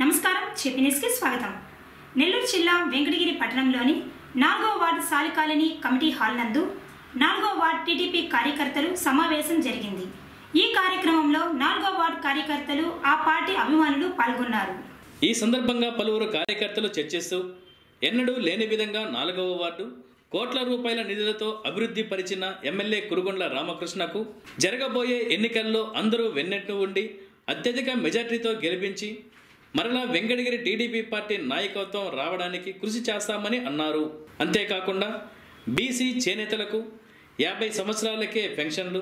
నమస్కారం. చెప్పి స్వాగతం. నెల్లూరు జిల్లా వెంకటగిరి పట్టణంలోని నాలుగో వార్డు సాలికాలనీ కమిటీ హాల్ నందు నాలుగో వార్డు టీడీపీ కార్యకర్తలు సమావేశం జరిగింది. ఈ కార్యక్రమంలో నాలుగో వార్డు కార్యకర్తలు ఆ పార్టీ అభిమానులు పాల్గొన్నారు. ఈ సందర్భంగా పలువురు కార్యకర్తలు చర్చిస్తూ ఎన్నడూ లేని విధంగా నాలుగవ వార్డు కోట్ల రూపాయల నిధులతో అభివృద్ధి పరిచిన ఎమ్మెల్యే కురుగొండ్ల రామకృష్ణకు జరగబోయే ఎన్నికల్లో అందరూ వెన్నెట్టు ఉండి అత్యధిక మెజార్టీతో గెలిపించి మరలా వెంకటగిరి టీడీపీ పార్టీ నాయకత్వం రావడానికి కృషి చేస్తామని అన్నారు. అంతేకాకుండా బీసీ చేనేతలకు యాభై సంవత్సరాలకే పెన్షన్లు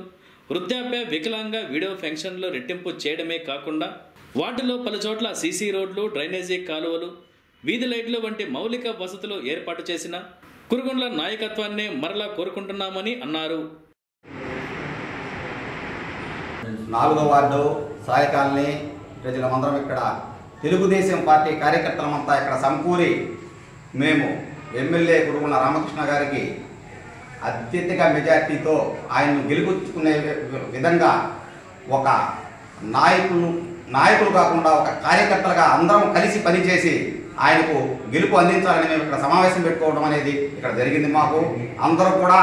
వృద్ధాప్య వికలాంగ విడో పెన్షన్లు రెట్టింపు చేయడమే కాకుండా వాటిలో పలుచోట్ల సీసీ రోడ్లు డ్రైనేజీ కాలువలు వీధి లైట్లు వంటి మౌలిక వసతులు ఏర్పాటు చేసిన కురుగుండ్ల నాయకత్వాన్నే మరలా కోరుకుంటున్నామని అన్నారు. నాలుగో వార్డు సాయ కాలనీ ప్రజలమందరం ఇక్కడ తెలుగుదేశం పార్టీ కార్యకర్తలమంతా ఇక్కడ సమకూరి మేము ఎమ్మెల్యే కురుగుల రామకృష్ణ గారికి అత్యధిక మెజార్టీతో ఆయన్ను గెలుపుచ్చుకునే విధంగా ఒక నాయకులు నాయకులు కాకుండా ఒక కార్యకర్తలుగా అందరం కలిసి పనిచేసి ఆయనకు గెలుపు అందించాలని మేము ఇక్కడ సమావేశం పెట్టుకోవడం అనేది ఇక్కడ జరిగింది మాకు. అందరూ కూడా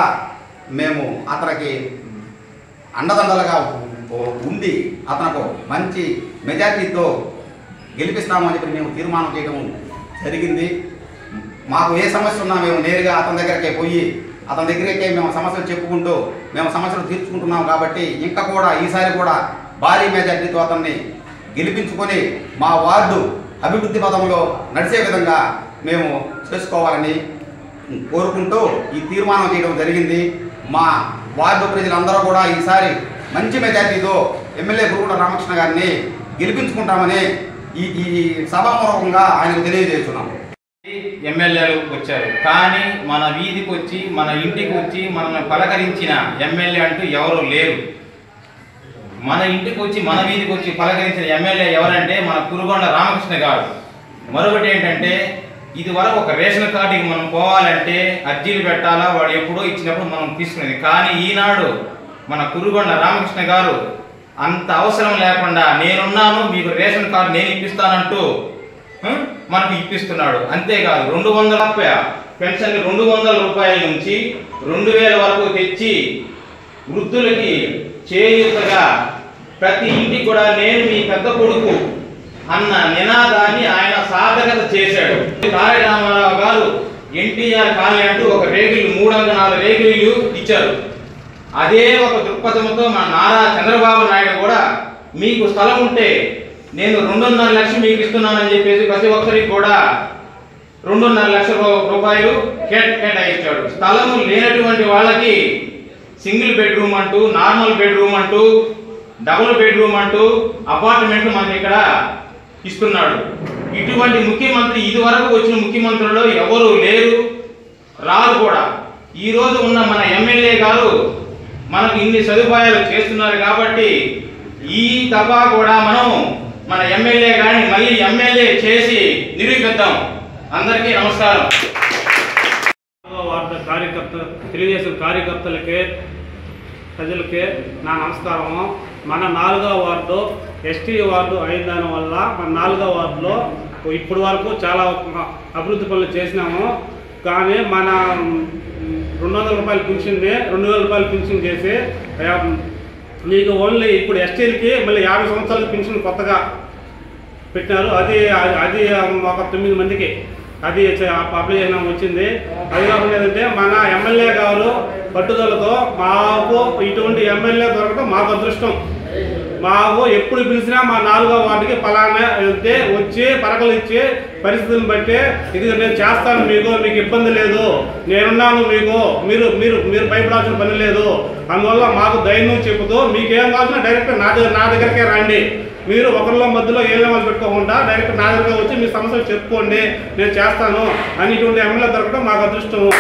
మేము అతనికి అండదండలుగా ఉండి అతనకు మంచి మెజార్టీతో గెలిపిస్తామని చెప్పి మేము తీర్మానం చేయడం జరిగింది. మాకు ఏ సమస్య ఉన్నా మేము నేరుగా అతని దగ్గరికే పోయి అతని దగ్గరికే మేము సమస్యలు చెప్పుకుంటూ మేము సమస్యలు తీర్చుకుంటున్నాం కాబట్టి ఇంకా కూడా ఈసారి కూడా భారీ మెజార్టీతో అతన్ని గెలిపించుకొని మా వార్డు అభివృద్ధి పదంలో నడిచే విధంగా మేము చేసుకోవాలని కోరుకుంటూ ఈ తీర్మానం చేయడం జరిగింది. మా వార్డు ప్రజలందరూ కూడా ఈసారి మంచి మెజార్టీతో ఎమ్మెల్యే గురుగుంట రామకృష్ణ గారిని గెలిపించుకుంటామని ఈ ఈ సభాపూర్వకంగా ఆయనకు తెలియజేస్తున్నాం ఎమ్మెల్యేలు వచ్చారు. కానీ మన వీధికి వచ్చి మన ఇంటికి వచ్చి మనల్ని పలకరించిన ఎమ్మెల్యే అంటూ ఎవరు లేరు. మన ఇంటికి వచ్చి మన వీధికి వచ్చి పలకరించిన ఎమ్మెల్యే ఎవరంటే మన కురుగొండ రామకృష్ణ గారు. మరొకటి ఏంటంటే ఇది వరకు ఒక రేషన్ కార్డుకి మనం పోవాలంటే అర్జీలు పెట్టాలా? వాడు ఎప్పుడో ఇచ్చినప్పుడు మనం తీసుకునేది. కానీ ఈనాడు మన కురుగొండ రామకృష్ణ గారు అంత అవసరం లేకుండా నేనున్నాను మీకు రేషన్ కార్డు నేను ఇప్పిస్తానంటూ మనకు ఇప్పిస్తున్నాడు. అంతేకాదు రెండు వందల పెన్షన్ రెండు వందల రూపాయల నుంచి రెండు వేల వరకు తెచ్చి వృద్ధులకి చేయూతగా ప్రతి ఇంటికి కూడా నేను మీ పెద్ద కొడుకు అన్న నినాదాన్ని ఆయన సాధకత చేశాడు. తారక రామారావు గారు ఎన్టీఆర్ కాలనీ అంటూ ఒక రేగులు మూడు నాలుగు రేగులు ఇచ్చారు. అదే ఒక దృక్పథంతో మా నారా చంద్రబాబు నాయుడు మీకు స్థలం ఉంటే నేను రెండున్నర లక్షలు మీకు ఇస్తున్నానని చెప్పేసి ప్రతి ఒక్కరికి కూడా రెండున్నర లక్షల రూపాయలు కేట- కేటాయించాడు. స్థలం లేనటువంటి వాళ్ళకి సింగిల్ బెడ్రూమ్ అంటూ నార్మల్ బెడ్రూమ్ అంటూ డబుల్ బెడ్రూమ్ అంటూ అపార్ట్మెంట్లు మనకి ఇక్కడ ఇస్తున్నాడు. ఇటువంటి ముఖ్యమంత్రి ఇదివరకు వచ్చిన ముఖ్యమంత్రుల్లో ఎవరు లేరు రారు కూడా. ఈ రోజు ఉన్న మన ఎమ్మెల్యే గారు మనకు ఇన్ని సదుపాయాలు చేస్తున్నారు కాబట్టి ఈ తప్ప కూడా మనం మన ఎమ్మెల్యే కానీ మళ్ళీ ఎమ్మెల్యే చేసి నిరూపిద్దాం. అందరికీ నమస్కారం. నాలుగో వార్డు కార్యకర్త తెలుగుదేశం కార్యకర్తలకే ప్రజలకి నా నమస్కారము. మన నాలుగో వార్డు ఎస్టీ వార్డు అయిన దాని వల్ల మన నాలుగో వార్డులో ఇప్పటి వరకు చాలా అభివృద్ధి పనులు చేసినాము. కానీ మన రెండు వందల రూపాయల పింఛన్ని రెండు వేల రూపాయల పింఛన్ చేసి మీకు ఓన్లీ ఇప్పుడు ఎస్టీలకి మళ్ళీ యాభై సంవత్సరాలకు పెన్షన్ కొత్తగా పెట్టినారు అది అది ఒక తొమ్మిది మందికి. అది అప్లై చేయడం వచ్చింది. అది కాకుండా ఏంటంటే మన ఎమ్మెల్యే గారు పట్టుదలతో మాకు ఇటువంటి ఎమ్మెల్యే దొరకడం మాకు అదృష్టం. మాకు ఎప్పుడు పిలిచినా మా నాలుగో వార్డుకి ఫలానా వెళ్తే వచ్చి పరకలు ఇచ్చి పరిస్థితిని బట్టి ఇది నేను చేస్తాను మీకు మీకు ఇబ్బంది లేదు. నేనున్నాను మీకు. మీరు మీరు మీరు భయపడాల్సిన పని లేదు. అందువల్ల మాకు ధైర్యం చెబుతూ మీకు ఏం కావాల్సిన డైరెక్ట్ నా దగ్గర నా దగ్గరకే రండి. మీరు ఒకరిలో మధ్యలో ఏ లెవెల్ పెట్టుకోకుండా డైరెక్ట్ నా దగ్గర వచ్చి మీ సమస్యలు చెప్పుకోండి. నేను చేస్తాను. అని ఇటువంటి ఎమ్మెల్యే దొరకడం మాకు అదృష్టము.